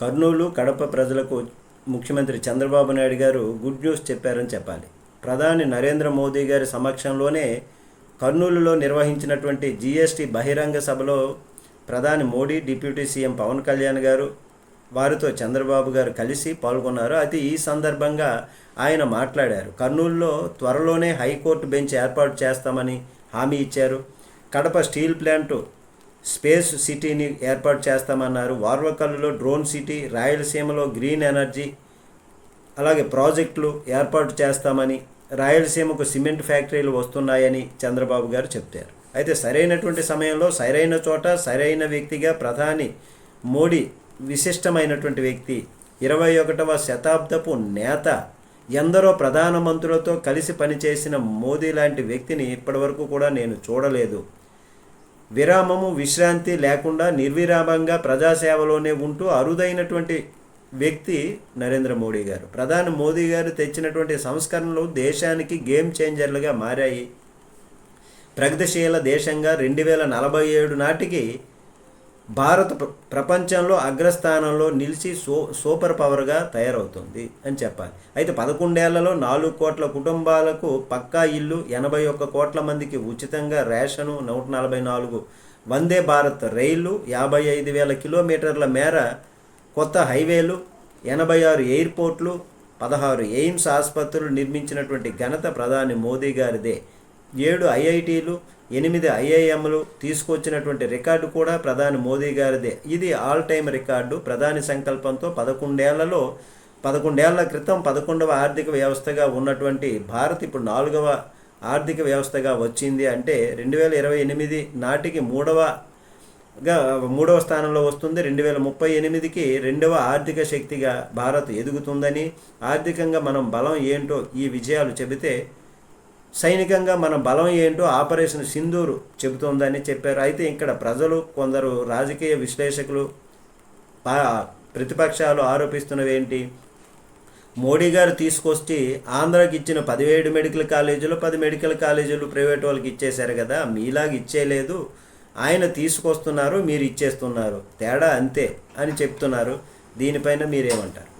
కర్నూలు కడప ప్రజలకు ముఖ్యమంత్రి చంద్రబాబు నాయుడు గారు గుడ్ న్యూస్ చెప్పారని చెప్పాలి. ప్రధాని నరేంద్ర మోదీ గారి సమక్షంలోనే కర్నూలులో నిర్వహించినటువంటి జీఎస్టీ బహిరంగ సభలో ప్రధాని మోడీ డిప్యూటీ సీఎం పవన్ కళ్యాణ్ గారు వారితో చంద్రబాబు గారు కలిసి పాల్గొన్నారు. అయితే ఈ సందర్భంగా ఆయన మాట్లాడారు. కర్నూలులో త్వరలోనే హైకోర్టు బెంచ్ ఏర్పాటు చేస్తామని హామీ ఇచ్చారు. కడప స్టీల్ ప్లాంటు స్పేస్ సిటీని ఏర్పాటు చేస్తామన్నారు. వార్వకల్లులో డ్రోన్ సిటీ రాయలసీమలో గ్రీన్ ఎనర్జీ అలాగే ప్రాజెక్టులు ఏర్పాటు చేస్తామని రాయలసీమకు సిమెంట్ ఫ్యాక్టరీలు వస్తున్నాయని చంద్రబాబు గారు చెప్తారు. అయితే సరైనటువంటి సమయంలో సరైన చోట సరైన వ్యక్తిగా ప్రధాని మోడీ విశిష్టమైనటువంటి వ్యక్తి ఇరవై ఒకటవ శతాబ్దపు నేత ఎందరో ప్రధానమంత్రులతో కలిసి పనిచేసిన మోదీ లాంటి వ్యక్తిని ఇప్పటివరకు కూడా నేను చూడలేదు. విరామము విశ్రాంతి లేకుండా నిర్విరామంగా ప్రజాసేవలోనే ఉంటూ అరుదైనటువంటి వ్యక్తి నరేంద్ర మోడీ గారు. ప్రధాని మోదీ గారు తెచ్చినటువంటి సంస్కరణలు దేశానికి గేమ్ చేంజర్లుగా మారాయి. ప్రగతిశీల దేశంగా రెండు వేల నలభై ఏడు నాటికి భారత్ ప్రపంచంలో అగ్రస్థానంలో నిలిచి సో సూపర్ పవర్గా తయారవుతుంది అని చెప్పాలి. అయితే పదకొండేళ్ళలో నాలుగు కోట్ల కుటుంబాలకు పక్కా ఇల్లు ఎనభై ఒక్క కోట్ల మందికి ఉచితంగా రేషను నూట నలభై నాలుగు వందే భారత్ రైళ్ళు యాభై ఐదు వేల కిలోమీటర్ల మేర కొత్త హైవేలు ఎనభై ఆరు ఎయిర్పోర్ట్లు పదహారు ఎయిమ్స్ ఆసుపత్రులు నిర్మించినటువంటి ఘనత ప్రధాని మోదీ గారిదే. ఏడు ఐఐటీలు ఎనిమిది ఐఐఎంలు తీసుకొచ్చినటువంటి రికార్డు కూడా ప్రధాని మోదీ గారిదే. ఇది ఆల్ టైమ్ రికార్డు. ప్రధాని సంకల్పంతో పదకొండేళ్ళలో పదకొండేళ్ళ క్రితం పదకొండవ ఆర్థిక వ్యవస్థగా ఉన్నటువంటి భారత్ ఇప్పుడు నాలుగవ ఆర్థిక వ్యవస్థగా వచ్చింది అంటే రెండు వేల ఇరవై ఎనిమిది నాటికి మూడవగా మూడవ స్థానంలో వస్తుంది. రెండు వేల ముప్పై ఎనిమిదికి రెండవ ఆర్థిక శక్తిగా భారత్ ఎదుగుతుందని ఆర్థికంగా మనం బలం ఏంటో ఈ విజయాలు చెబితే సైనికంగా మన బలం ఏంటో ఆపరేషన్ సింధూరు చెబుతోందని చెప్పారు. అయితే ఇక్కడ ప్రజలు కొందరు రాజకీయ విశ్లేషకులు ప్రతిపక్షాలు ఆరోపిస్తున్నవి ఏంటి? మోడీ గారు తీసుకొచ్చి ఆంధ్రాకి ఇచ్చిన పదిహేడు మెడికల్ కాలేజీలు పది మెడికల్ కాలేజీలు ప్రైవేట్ వాళ్ళకి ఇచ్చేశారు కదా మీలాగా ఇచ్చేయలేదు. ఆయన తీసుకొస్తున్నారు మీరు ఇచ్చేస్తున్నారు. తేడా అంతే అని చెప్తున్నారు. దీనిపైన మీరేమంటారు?